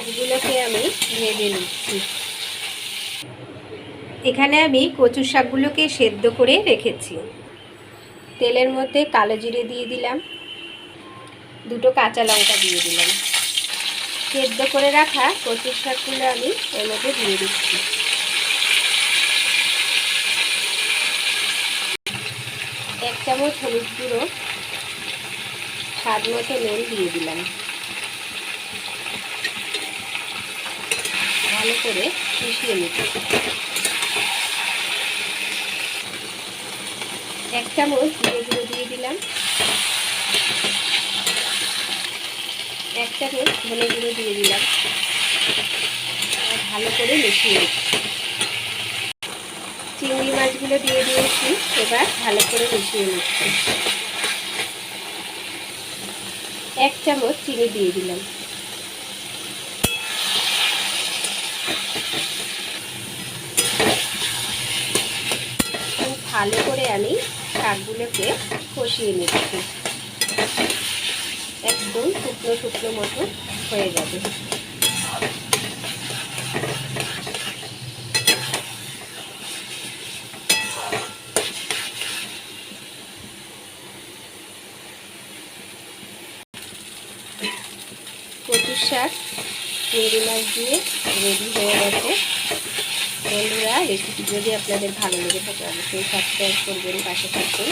শাকগুলোকে আমি ভেজে নিচ্ছি। এখানে আমি কচু শাকগুলোকে সেদ্ধ করে রেখেছি। তেলের মধ্যে কালো জিরে দিয়ে দিলাম। দুটো কাঁচা লঙ্কা দিয়ে দিলাম। সেদ্ধ করে রাখা কচুর শাকগুলো আমি এর মধ্যে দিয়ে দিচ্ছি। এক চামচ হলুদ গুঁড়ো, স্বাদ মতো নুন দিয়ে দিলাম। ভালো করে মিশিয়ে নিচ্ছি এক চামচ জিরে গুঁড়ো দিয়ে দিলাম। এক চামচ ধনে গুঁড়ো দিয়ে দিলাম। ভালো করে মিশিয়ে নিচ্ছি। চিংড়ি মাছগুলো দিয়ে দিয়েছি, এবার ভালো করে মিশিয়ে নিচ্ছি। এক চামচ চিনি দিয়ে দিলাম। ভালো করে আমি শাকগুলোকে কষিয়ে নিচ্ছি। একদম শুকনো শুকনো মতো হয়ে যাবে। কচুর শাক চিংড়ি মাছ দিয়ে রেডি হয়ে গেছে। রেসিপি যদি আপনাদের ভালো লেগে থাকে অবশ্যই সাবস্ক্রাইব করবেন পাশে থাকবেন।